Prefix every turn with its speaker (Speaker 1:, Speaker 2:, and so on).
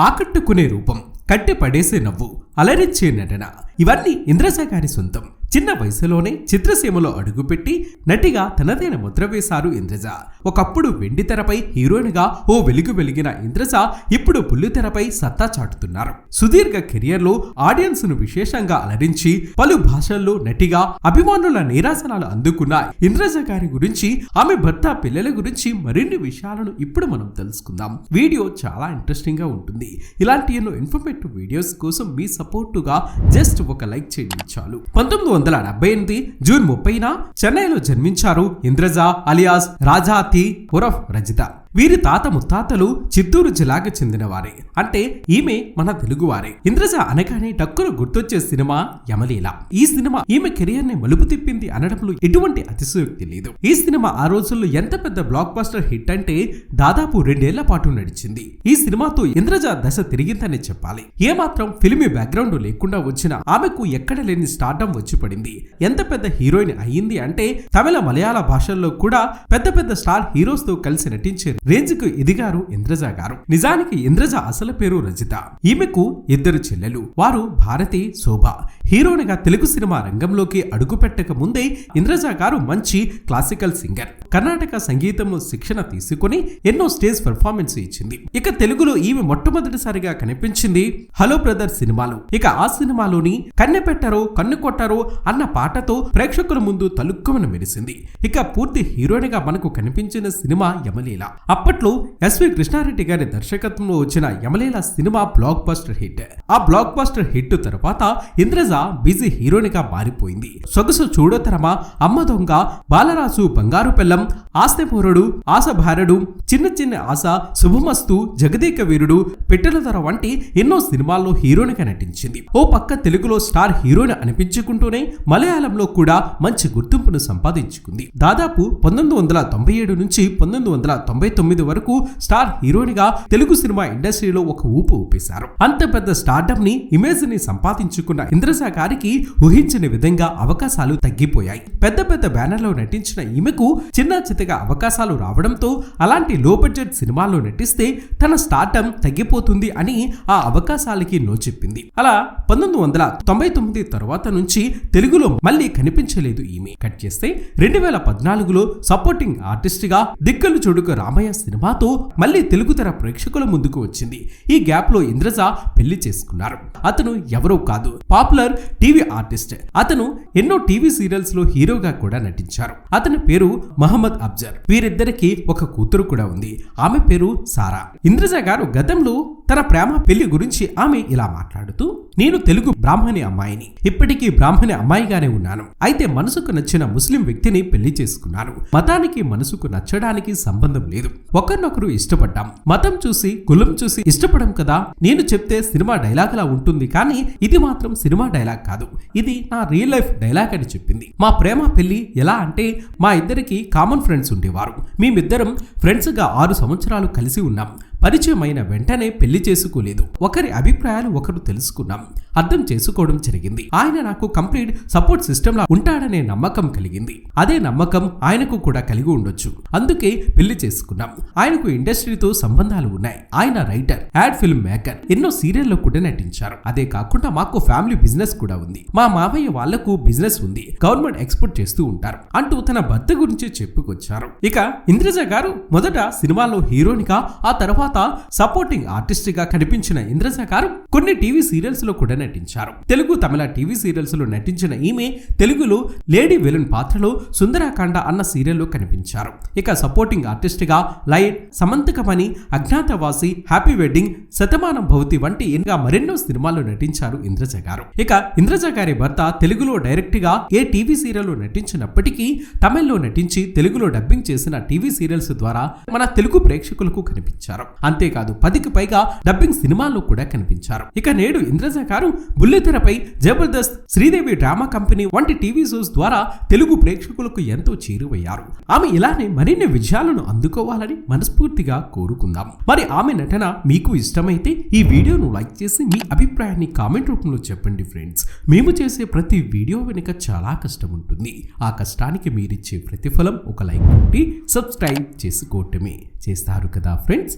Speaker 1: ఆకట్టుకునే రూపం కట్టి పడేసే నవ్వు అలరించే నటన. ఇవన్నీ ఇంద్రజ గారి సొంతం. చిన్న వయసులోనే చిత్రసీమలో అడుగుపెట్టి నటిగా తనదైన ముద్ర వేశారు ఇంద్రజ. ఒకప్పుడు వెండి తెరపై హీరోయిన్గా ఓ వెలుగు వెలిగిన ఇంద్రజ ఇప్పుడు బుల్లితెరపై సత్తా చాటుతున్నారు. సుదీర్ఘ కెరియర్లో ఆడియన్స్ను విశేషంగా అలరించి పలు భాషల్లో నటిగా అభిమానుల నీరాసనాలు అందుకున్న ఇంద్రజ గారి గురించి ఆమె భర్త పిల్లల గురించి మరిన్ని విషయాలను ఇప్పుడు మనం తెలుసుకుందాం. వీడియో చాలా ఇంట్రెస్టింగ్గా ఉంటుంది. ఇలాంటి ఎన్నో ఇన్ఫర్మేటివ్ వీడియోస్ కోసం మీ సపోర్టుగా జస్ట్ ఒక లైక్ చేయండి చాలు. పంతొమ్మిది వందల డెబ్బై ఎనిమిది జూన్ ముప్పైన చెన్నైలో జన్మించారు ఇంద్రజ అలియాస్ రాజాతి ఉరఫ్ రజిత. వీరి తాత ముత్తాతలు చిత్తూరు జిల్లాకు చెందినవారే. అంటే ఈమె మన తెలుగువారే. ఇంద్రజ అనగానే టక్కున గుర్తొచ్చే సినిమా యమలీల. ఈ సినిమా ఈమె కెరియర్ని మలుపు తిప్పింది అనడంలో ఎటువంటి అతిశయోక్తి లేదు. ఈ సినిమా ఆ రోజుల్లో ఎంత పెద్ద బ్లాక్ బస్టర్ హిట్ అంటే దాదాపు రెండేళ్ళ పాటు నడిచింది. ఈ సినిమాతో ఇంద్రజ దశ తిరిగిందని చెప్పాలి. ఏమాత్రం ఫిల్మీ బ్యాక్గ్రౌండ్ లేకుండా వచ్చిన ఆమెకు ఎక్కడ లేని స్టార్డమ్ వచ్చి పడింది. ఎంత పెద్ద హీరోయిన్ అయ్యింది అంటే తమిళ మలయాళ భాషల్లో కూడా పెద్ద పెద్ద స్టార్ హీరోస్తో కలిసి నటించే రేంజ్కు ఎదిగారు ఇంద్రజ గారు. నిజానికి ఇంద్రజ అసలు పేరు రజిత. ఈమెకు ఇద్దరు చెల్లెలు. వారు భారతి శోభ. హీరోనిగా తెలుగు సినిమా రంగంలోకి అడుగు పెట్టక ముందే ఇంద్రజ గారు మంచి క్లాసికల్ సింగర్. కర్ణాటక సంగీతంలో శిక్షణ తీసుకుని ఎన్నో స్టేజ్ పెర్ఫార్మెన్స్ ఇచ్చింది. ఇక తెలుగులో ఈమె మొట్టమొదటిసారిగా కనిపించింది హలో బ్రదర్ సినిమాలో. ఇక ఆ సినిమాలోని కన్నె పెట్టారో కన్ను కొట్టారో అన్న పాటతో ప్రేక్షకుల ముందు తలుక్కుమని మెరిసింది. ఇక పూర్తి హీరోయిన్గా మనకు కనిపించిన సినిమా యమలీల. అప్పట్లో ఎస్వి కృష్ణారెడ్డి గారి దర్శకత్వంలో వచ్చిన Yamaleela cinema blockbuster hit ఆ బ్లాక్ బస్టర్ హిట్ తర్వాత ఇంద్రజ బిజీ హీరోయిన్గా మారిపోయింది. సొగసు చూడతరమా అమ్మ దొంగ బాలరాజు బంగారు పెళ్ళం ఆస్తిపూరుడు ఆశభారడు చిన్న చిన్న ఆశ శుభమస్తు జగదీక వీరుడు పెట్టెల ధర వంటి ఎన్నో సినిమాల్లో హీరోయిన్గా నటించింది. ఓ పక్క తెలుగులో స్టార్ హీరోయిన్ అనిపించుకుంటూనే మలయాళంలో కూడా మంచి గుర్తింపును సంపాదించుకుంది. దాదాపు పంతొమ్మిది వందల తొంభై ఏడు నుంచి పంతొమ్మిది వందల తొంభై తొమ్మిది వరకు స్టార్ హీరోయిన్గా తెలుగు సినిమా ఇండస్ట్రీలో ఒక ఊపు ఊపేశారు. అంత పెద్ద స్టార్డమ్ని ఇమేజ్ని సంపాదించుకున్న ఇంద్రజ గారికి ఊహించని విధంగా అవకాశాలు తగ్గిపోయాయి. పెద్ద పెద్ద బ్యానర్లో నటించిన ఈమెకు చిన్న చితగా అవకాశాలు రావడంతో అలాంటి లో బడ్జెట్ సినిమాల్లో నటిస్తే తన స్టార్టం తగ్గిపోతుంది అని ఆ అవకాశాలకి నో చెప్పింది. అలా పంతొమ్మిది వందల తొంభై తొమ్మిది తర్వాత నుంచి తెలుగులో మళ్ళీ కనిపించలేదు ఈమె. కట్ చేస్తే రెండు వేల పద్నాలుగులో సపోర్టింగ్ ఆర్టిస్ట్గా దిక్కలు చూడుకు రామయ్య సినిమాతో మళ్ళీ తెలుగు తెర ప్రేక్షకుల ముందుకు వచ్చింది. ఈ గ్యాప్లో ఇంద్రజ పెళ్ళి చేసుకున్నారు. అతను ఎవరో కాదు పాపులర్ టీవీ ఆర్టిస్ట్ అతను ఎన్నో టీవీ సీరియల్స్లో హీరోగా కూడా నటించారు. అతని పేరు మహమ్మద్ అబ్జర్. వీరిద్దరికి ఒక కూతురు కూడా ఉంది. ఆమె పేరు సారా. ఇంద్రజ గారు గతంలో తన ప్రేమ పెళ్ళి గురించి ఆమె ఇలా మాట్లాడుతూ నేను తెలుగు బ్రాహ్మణి అమ్మాయిని. ఇప్పటికీ బ్రాహ్మణి అమ్మాయిగానే ఉన్నాను. అయితే మనసుకు నచ్చిన ముస్లిం వ్యక్తిని పెళ్ళి చేసుకున్నాను. మతానికి మనసుకు నచ్చడానికి సంబంధం లేదు. ఒకరినొకరు ఇష్టపడ్డాం. మతం చూసి కులం చూసి ఇష్టపడం కదా. నేను చెప్తే సినిమా డైలాగ్ లా ఉంటుంది కానీ ఇది మాత్రం సినిమా డైలాగ్ కాదు. ఇది నా రియల్ లైఫ్ డైలాగ్ అని చెప్పింది. మా ప్రేమ పెళ్ళి ఎలా అంటే మా ఇద్దరికి కామన్ ఫ్రెండ్ ఫ్రెండ్స్ ఉండేవారు. మేమిద్దరం ఫ్రెండ్స్గా ఆరు సంవత్సరాలు కలిసి ఉన్నాం. పరిచయం అయిన వెంటనే పెళ్ళి చేసుకోలేదు. ఒకరి అభిప్రాయాలు ఒకరు తెలుసుకున్నాం. అర్థం చేసుకోవడం జరిగింది. ఆయన నాకు కంప్లీట్ సపోర్ట్ సిస్టమ్ లా ఉంటాడనే నమ్మకం కలిగింది. అదే నమ్మకం ఆయనకు కూడా కలిగి ఉండొచ్చు. అందుకే పెళ్ళి చేసుకున్నాం. ఆయనకు ఇండస్ట్రీతో సంబంధాలు ఉన్నాయి. ఆయన రైటర్ యాడ్ ఫిల్మ్ మేకర్ ఎన్నో సీరియల్లో కూడా నటించారు. అదే కాకుండా మాకు ఫ్యామిలీ బిజినెస్ కూడా ఉంది. మా మావయ్య వాళ్ళకు బిజినెస్ ఉంది. గవర్నమెంట్ ఎక్స్పోర్ట్ చేస్తూ ఉంటారు. అంటూ తన భర్త గురించి చెప్పుకొచ్చారు. ఇక ఇంద్రజ గారు మొదట సినిమాలో హీరోనిగా ఆ తర్వాత తర్వాత సపోర్టింగ్ ఆర్టిస్ట్గా కనిపించిన ఇంద్రజ గారు కొన్ని టీవీ సీరియల్స్లో కూడా నటించారు. తెలుగు తమిళ టీవీ సీరియల్స్లో నటించిన ఈమె తెలుగులో లేడీ విలన్ పాత్రలో సుందరాకాండ అన్న సీరియల్లో కనిపించారు. ఇక సపోర్టింగ్ ఆర్టిస్ట్గా లైట్ సమంతకమణి అజ్ఞాతవాసి హ్యాపీ వెడ్డింగ్ శతమానం భవతి వంటి ఇంకా మరెన్నో సినిమాల్లో నటించారు ఇంద్రజ గారు. ఇక ఇంద్రజ గారి భర్త తెలుగులో డైరెక్ట్గా ఏ టీవీ సీరియల్లో నటించినప్పటికీ తమిళ్ళో నటించి తెలుగులో డబ్బింగ్ చేసిన టీవీ సీరియల్స్ ద్వారా మన తెలుగు ప్రేక్షకులకు కనిపించారు. అంతేకాదు పదికి పైగా డబ్బింగ్ సినిమాల్లో కూడా కనిపించారు. ఇక నేడు ఇంద్రజ గారు బుల్లితెరపై జబర్దస్త్ శ్రీదేవి డ్రామా కంపెనీ వంటి టీవీ షోస్ ద్వారా తెలుగు ప్రేక్షకులకు ఎంతో చేరువయ్యారు. ఆమె ఇలానే మరిన్ని విజయాలను అందుకోవాలని మనస్ఫూర్తిగా కోరుకుందాం. మరి ఆమె నటన మీకు ఇష్టమైతే ఈ వీడియోను లైక్ చేసి మీ అభిప్రాయాన్ని కామెంట్ రూపంలో చెప్పండి ఫ్రెండ్స్. మేము చేసే ప్రతి వీడియో వెనుక చాలా కష్టం ఉంటుంది. ఆ కష్టానికి మీరిచ్చే ప్రతిఫలం ఒక లైక్ కొట్టి సబ్స్క్రైబ్ చేసుకోవటమే. చేస్తారు కదా ఫ్రెండ్స్?